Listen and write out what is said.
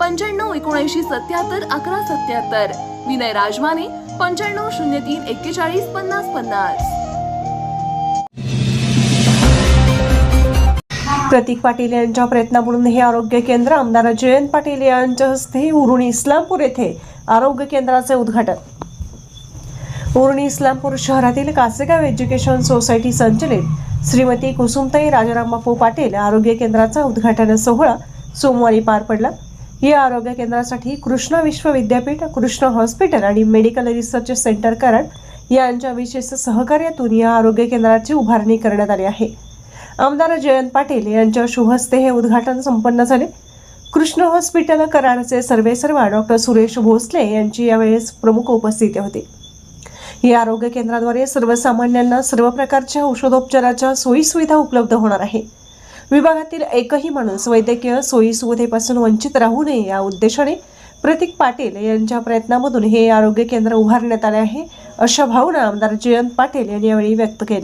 पंच्याण्णव एकोणऐंशी सत्याहत्तर अकरा सत्याहत्तर. विनय राजमाने पंच्याण्णव शून्य तीन एक्केचाळीस पन्नास पन्नास. प्रतीक पाटील यांच्या प्रयत्नाकडून हे आरोग्य केंद्र आमदार जयंत पाटील यांच्या हस्ते उरुणी इस्लामपूर येथे आरोग्य केंद्राचे उद्घाटन. उरुणी इस्लामपूर शहरातील कासेगाव एज्युकेशन सोसायटी संचलित श्रीमती कुसुमताई राजाराम बापू पाटील आरोग्य केंद्राचा उद्घाटन सोहळा सोमवारी पार पडला. या आरोग्य केंद्रासाठी कृष्णा विश्व विद्यापीठ कृष्णा हॉस्पिटल आणि मेडिकल रिसर्च सेंटर कारण यांच्या विशेष सहकार्यातून या आरोग्य केंद्राची उभारणी करण्यात आली आहे. आमदार जयंत पाटील यांच्या शुभहस्ते हे उद्घाटन संपन्न झाले. कृष्ण हॉस्पिटल कराडचे सर्वेसर्वा डॉक्टर सुरेश भोसले यांची यावेळेस प्रमुख उपस्थिती होती. या आरोग्य केंद्राद्वारे सर्वसामान्यांना सर्व प्रकारच्या औषधोपचाराच्या सोयीसुविधा उपलब्ध होणार आहे. विभागातील एकही माणूस वैद्यकीय सोयी सुविधेपासून वंचित राहू नये या उद्देशाने प्रतीक पाटील यांच्या प्रयत्नामधून हे आरोग्य केंद्र उभारण्यात आले आहे अशा भावना आमदार जयंत पाटील यांनी यावेळी व्यक्त केल्या.